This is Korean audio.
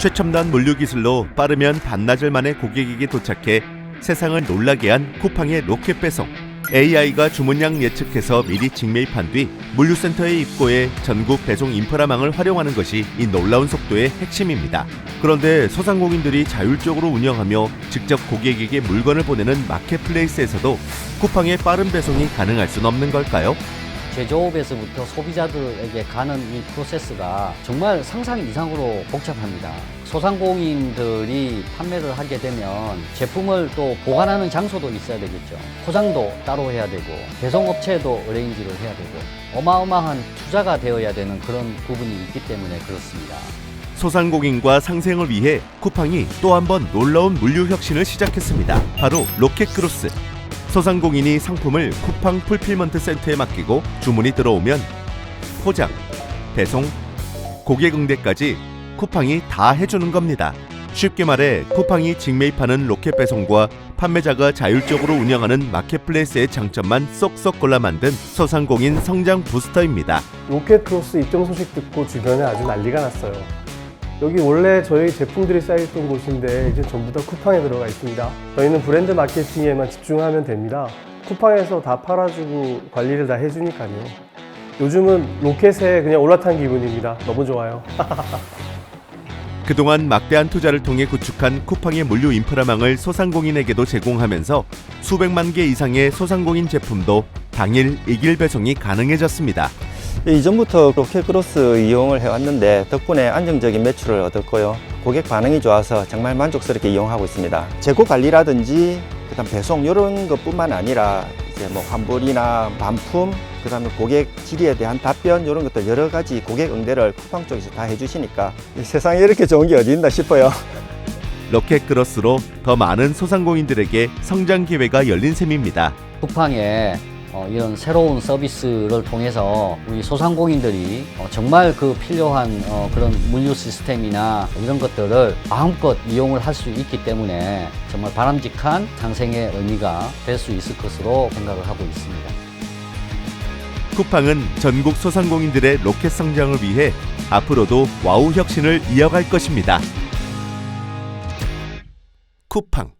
최첨단 물류 기술로 빠르면 반나절 만에 고객에게 도착해 세상을 놀라게 한 쿠팡의 로켓 배송. AI가 주문량 예측해서 미리 직매입한 뒤 물류센터에 입고해 전국 배송 인프라망을 활용하는 것이 이 놀라운 속도의 핵심입니다. 그런데 소상공인들이 자율적으로 운영하며 직접 고객에게 물건을 보내는 마켓플레이스에서도 쿠팡의 빠른 배송이 가능할 순 없는 걸까요? 제조업에서부터 소비자들에게 가는 이 프로세스가 정말 상상 이상으로 복잡합니다. 소상공인들이 판매를 하게 되면 제품을 또 보관하는 장소도 있어야 되겠죠. 포장도 따로 해야 되고 배송업체도 어레인지를 해야 되고 어마어마한 투자가 되어야 되는 그런 부분이 있기 때문에 그렇습니다. 소상공인과 상생을 위해 쿠팡이 또 한 번 놀라운 물류 혁신을 시작했습니다. 바로 로켓크로스. 소상공인이 상품을 쿠팡 풀필먼트 센터에 맡기고 주문이 들어오면 포장, 배송, 고객 응대까지 쿠팡이 다 해주는 겁니다. 쉽게 말해 쿠팡이 직매입하는 로켓 배송과 판매자가 자율적으로 운영하는 마켓플레이스의 장점만 쏙쏙 골라 만든 소상공인 성장 부스터입니다. 로켓 크로스 입점 소식 듣고 주변에 아주 난리가 났어요. 여기 원래 저희 제품들이 쌓여있던 곳인데 이제 전부 다 쿠팡에 들어가 있습니다. 저희는 브랜드 마케팅에만 집중하면 됩니다. 쿠팡에서 다 팔아주고 관리를 다 해주니까요. 요즘은 로켓에 그냥 올라탄 기분입니다. 너무 좋아요. 그동안 막대한 투자를 통해 구축한 쿠팡의 물류 인프라망을 소상공인에게도 제공하면서 수백만 개 이상의 소상공인 제품도 당일 이길 배송이 가능해졌습니다. 이전부터 로켓크로스 이용을 해왔는데 덕분에 안정적인 매출을 얻었고요. 고객 반응이 좋아서 정말 만족스럽게 이용하고 있습니다. 재고 관리라든지 그다음 배송 이런 것뿐만 아니라 이제 뭐 환불이나 반품 그다음에 고객 질의에 대한 답변 이런 것들 여러 가지 고객 응대를 쿠팡 쪽에서 다 해주시니까 이 세상에 이렇게 좋은 게 어디 있나 싶어요. 로켓크로스로 더 많은 소상공인들에게 성장 기회가 열린 셈입니다. 쿠팡의 어, 이런 새로운 서비스를 통해서 우리 소상공인들이 어, 정말 그 필요한 어, 그런 물류 시스템이나 이런 것들을 마음껏 이용을 할 수 있기 때문에 정말 바람직한 상생의 의미가 될 수 있을 것으로 생각을 하고 있습니다. 쿠팡은 전국 소상공인들의 로켓 성장을 위해 앞으로도 와우 혁신을 이어갈 것입니다. 쿠팡